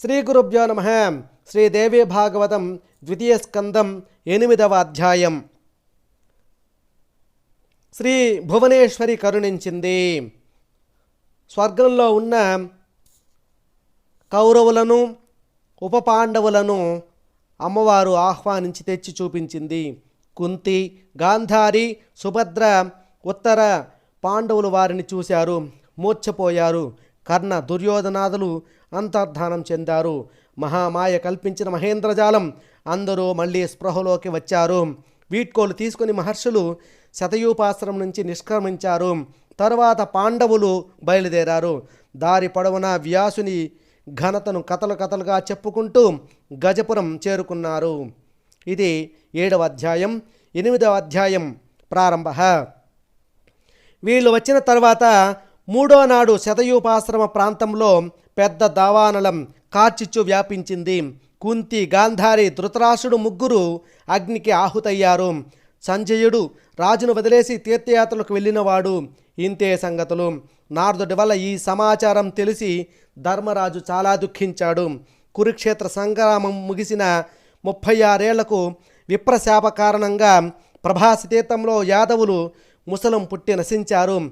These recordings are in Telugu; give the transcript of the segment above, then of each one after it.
శ్రీ గురుభ్యో నమ. శ్రీదేవి భాగవతం ద్వితీయ స్కందం ఎనిమిదవ అధ్యాయం. శ్రీ భువనేశ్వరి కరుణించింది. స్వర్గంలో ఉన్న కౌరవులను ఉప పాండవులను అమ్మవారు ఆహ్వానించి తెచ్చి చూపించింది. కుంతి గాంధారి సుభద్ర ఉత్తర పాండవులు వారిని చూశారు. మూర్ఛపోయారు. కర్ణ దుర్యోధనాదులు అంతర్ధానం చెందారు. మహామాయ కల్పించిన మహేంద్రజాలం అందరూ మళ్ళీ స్పృహలోకి వచ్చారు. వీడ్కోలు తీసుకుని మహర్షులు శతయూపాశ్రం నుంచి నిష్క్రమించారు. తర్వాత పాండవులు బయలుదేరారు. దారి పొడవునా వ్యాసుని ఘనతను కథలు కథలుగా చెప్పుకుంటూ గజపురం చేరుకున్నారు. ఇది ఏడవ అధ్యాయం ఎనిమిదవ అధ్యాయం ప్రారంభ. వీళ్ళు వచ్చిన తర్వాత మూడో నాడు శతయూపాశ్రమ ప్రాంతంలో పెద్ద దావానలం కార్చిచ్చు వ్యాపించింది. కుంతి గాంధారి ధృతరాష్ట్రుడు ముగ్గురు అగ్నికి ఆహుతయ్యారు. సంజయుడు రాజును వదిలేసి తీర్థయాత్రలకు వెళ్ళినవాడు. ఇంతే సంగతులు. నారదుడి వల్ల ఈ సమాచారం తెలిసి ధర్మరాజు చాలా దుఃఖించాడు. కురుక్షేత్ర సంగ్రామం ముగిసిన ముప్పై ఆరేళ్ళకు విప్రశాప కారణంగా ప్రభాసి తీర్థంలో యాదవులు ముసలం పుట్టి నశించారు.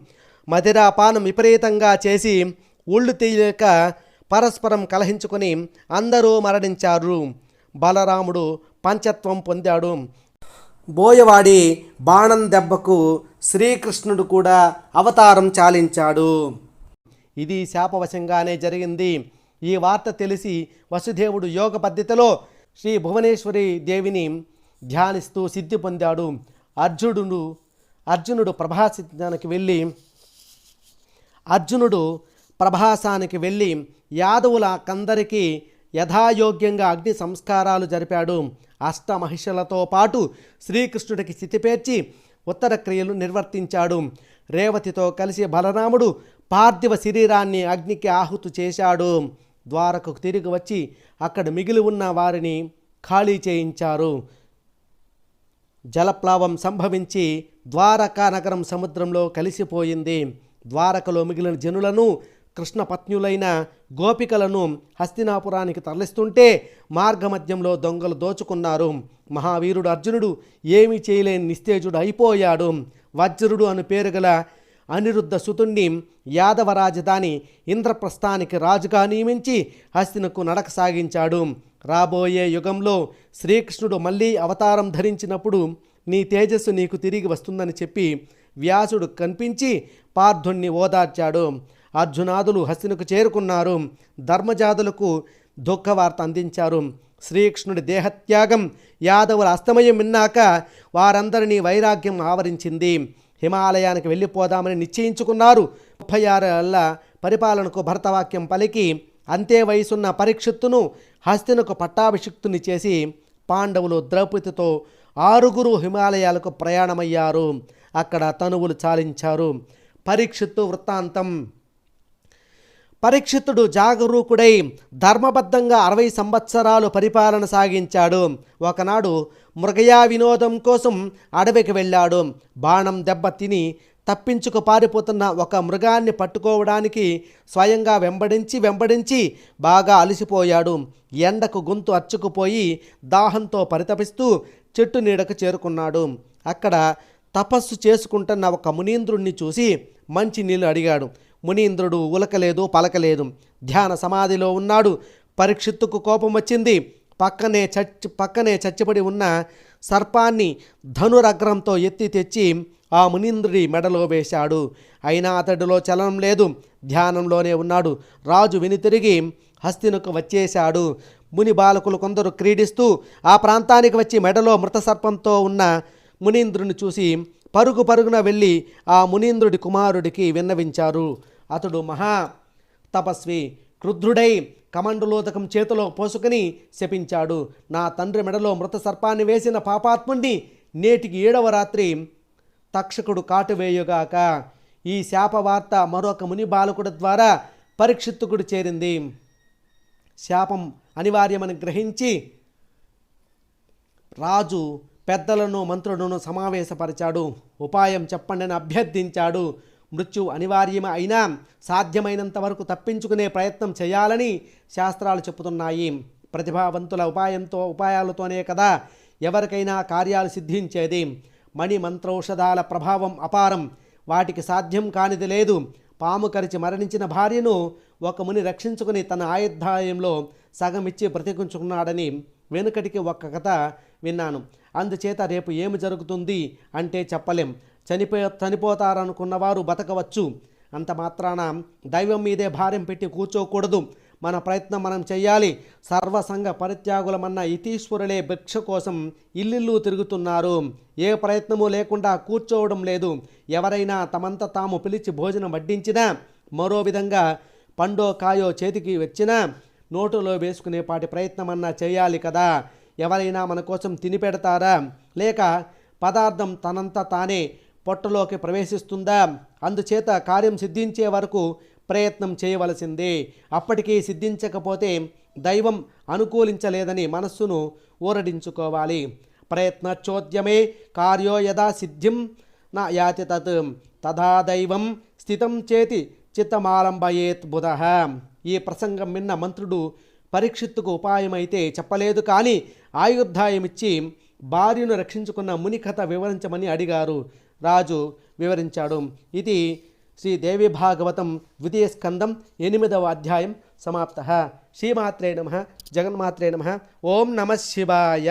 మదిరాపానం విపరీతంగా చేసి ఒళ్ళు తీయలేక పరస్పరం కలహించుకొని అందరూ మరణించారు. బలరాముడు పంచత్వం పొందాడు. బోయవాడి బాణం దెబ్బకు శ్రీకృష్ణుడు కూడా అవతారం చాలించాడు. ఇది శాపవశంగానే జరిగింది. ఈ వార్త తెలిసి వసుదేవుడు యోగ పద్ధతిలో శ్రీ భువనేశ్వరి దేవిని ధ్యానిస్తూ సిద్ధి పొందాడు. అర్జునుడు అర్జునుడు ప్రభాసిద్ధానికి వెళ్ళి అర్జునుడు ప్రభాసానికి వెళ్ళి యాదవుల కందరికి యథాయోగ్యంగా అగ్ని సంస్కారాలు జరిపాడు. అష్టమహిషలతో పాటు శ్రీకృష్ణుడికి స్థితిపేర్చి ఉత్తర క్రియలు నిర్వర్తించాడు. రేవతితో కలిసి బలరాముడు పార్థివ శరీరాన్ని అగ్నికి ఆహుతు చేశాడు. ద్వారకు తిరిగి వచ్చి అక్కడ మిగిలి ఉన్న వారిని ఖాళీ చేయించారు. జలప్లావం సంభవించి ద్వారకా నగరం సముద్రంలో కలిసిపోయింది. ద్వారకలో మిగిలిన జనులను కృష్ణ పత్నులైన గోపికలను హస్తినాపురానికి తరలిస్తుంటే మార్గమధ్యంలో దొంగలు దోచుకున్నారు. మహావీరుడు అర్జునుడు ఏమీ చేయలేని నిస్తేజుడు అయిపోయాడు. వజ్రుడు అను పేరు గల అనిరుద్ధ సుతుణ్ణి యాదవ రాజధాని ఇంద్రప్రస్థానికి రాజుగా నియమించి హస్తినకు నడక సాగించాడు. రాబోయే యుగంలో శ్రీకృష్ణుడు మళ్ళీ అవతారం ధరించినప్పుడు నీ తేజస్సు నీకు తిరిగి వస్తుందని చెప్పి వ్యాసుడు కనిపించి పార్థుణ్ణి ఓదార్చాడు. అర్జునాదులు హస్తినకు చేరుకున్నారు. ధర్మజాతులకు దుఃఖవార్త అందించారు. శ్రీకృష్ణుడి దేహత్యాగం యాదవుల అస్తమయం విన్నాక వారందరినీ వైరాగ్యం ఆవరించింది. హిమాలయానికి వెళ్ళిపోదామని నిశ్చయించుకున్నారు. ముప్పై ఆరేళ్ళ పరిపాలనకు భరతవాక్యం పలికి అంతే వయసున్న పరీక్షిత్తును హస్తినకు పట్టాభిషిక్తుని చేసి పాండవులు ద్రౌపదితో ఆరుగురు హిమాలయాలకు ప్రయాణమయ్యారు. అక్కడ తనువులు చాలించారు. పరీక్షిత్తు వృత్తాంతం పరీక్షితుడు జాగరూకుడై ధర్మబద్ధంగా అరవై సంవత్సరాలు పరిపాలన సాగించాడు. ఒకనాడు మృగయా వినోదం కోసం అడవికి వెళ్ళాడు. బాణం దెబ్బ తిని తప్పించుకు పారిపోతున్న ఒక మృగాన్ని పట్టుకోవడానికి స్వయంగా వెంబడించి వెంబడించి బాగా అలసిపోయాడు. ఎండకు గొంతు అచ్చుకుపోయి దాహంతో పరితపిస్తూ చెట్టు నీడకు చేరుకున్నాడు. అక్కడ తపస్సు చేసుకుంటున్న ఒక మునీంద్రుణ్ణి చూసి మంచి నీళ్ళు అడిగాడు. మునీంద్రుడు ఉలకలేదు పలకలేదు. ధ్యాన సమాధిలో ఉన్నాడు. పరీక్షిత్తుకు కోపం వచ్చింది. పక్కనే చచ్చి పక్కనే చచ్చిపడి ఉన్న సర్పాన్ని ధనురగ్రంతో ఎత్తి తెచ్చి ఆ మునీంద్రుడి మెడలో వేశాడు. అయినా అతడిలో చలనం లేదు. ధ్యానంలోనే ఉన్నాడు. రాజు వెనుతిరిగి హస్తినకు వచ్చేశాడు. ముని బాలకులు కొందరు క్రీడిస్తూ ఆ ప్రాంతానికి వచ్చి మెడలో మృత సర్పంతో ఉన్న మునీంద్రుని చూసి పరుగు పరుగున వెళ్ళి ఆ మునీంద్రుడి కుమారుడికి విన్నవించారు. అతడు మహా తపస్వి క్రుద్ధుడై కమండలోదకం చేతిలో పోసుకుని శపించాడు. నా తండ్రి మెడలో మృత సర్పాన్ని వేసిన పాపాత్ముణ్ణి నేటికి ఏడవ రాత్రి తక్షకుడు కాటువేయుగాక ఈ శాపవార్త మరొక ముని బాలకుడి ద్వారా పరీక్షిత్తుకుడు చేరింది. శాపం అనివార్యమని గ్రహించి రాజు పెద్దలను మంత్రులను సమావేశపరిచాడు. ఉపాయం చెప్పండని అభ్యర్థించాడు. మృత్యు అనివార్యమే అయినా సాధ్యమైనంత వరకు తప్పించుకునే ప్రయత్నం చేయాలని శాస్త్రాలు చెబుతున్నాయి. ప్రతిభావంతుల ఉపాయంతో ఉపాయాలతోనే కదా ఎవరికైనా కార్యాలు సిద్ధించేది. మణి మంత్రౌషధాల ప్రభావం అపారం. వాటికి సాధ్యం కానిది లేదు. పాము కరిచి మరణించిన భార్యను ఒక ముని రక్షించుకుని తన ఆయుర్దాయంలో సగం ఇచ్చి బ్రతికించుకున్నాడని వెనుకటికి ఒక్క కథ విన్నాను. అందుచేత రేపు ఏమి జరుగుతుంది అంటే చెప్పలేం. చనిపో చనిపోతారనుకున్నవారు బతకవచ్చు. అంత మాత్రాన దైవం మీదే భారం పెట్టి కూర్చోకూడదు. మన ప్రయత్నం మనం చేయాలి. సర్వసంగ పరిత్యాగులమన్న ఇతీశ్వరులే భిక్ష కోసం ఇల్లిల్లు తిరుగుతున్నారు. ఏ ప్రయత్నము లేకుండా కూర్చోవడం లేదు. ఎవరైనా తమంత తాము పిలిచి భోజనం వడ్డించినా మరో విధంగా పండో కాయో చేతికి వచ్చినా నోటులో వేసుకునే పాటి ప్రయత్నమన్నా చేయాలి కదా. ఎవరైనా మన కోసం తిని పెడతారా? లేక పదార్థం తనంత తానే పొట్టలోకి ప్రవేశిస్తుందా? అందుచేత కార్యం సిద్ధించే వరకు ప్రయత్నం చేయవలసిందే. అప్పటికీ సిద్ధించకపోతే దైవం అనుకూలించలేదని మనస్సును ఊరడించుకోవాలి. ప్రయత్నచోద్యమే కార్యో యదా సిద్ధిం నా యాతి తత్. తథా దైవం స్థితం చేతి చిత్తమారంభయేత్ బుధ. ఈ ప్రసంగం విన్న మంత్రుడు పరీక్షిత్తుకు ఉపాయమైతే చెప్పలేదు కానీ ఆయుద్ధాయమిచ్చి భార్యను రక్షించుకున్న ముని కథ వివరించమని అడిగారు. రాజు వివరించాడు. ఇది శ్రీ దేవి భాగవతం ద్వితీయ స్కందం ఎనిమిదవ అధ్యాయం సమాప్త. శ్రీమాత్రే నమ. జగన్మాత్రే నమ. ఓం నమ శివాయ.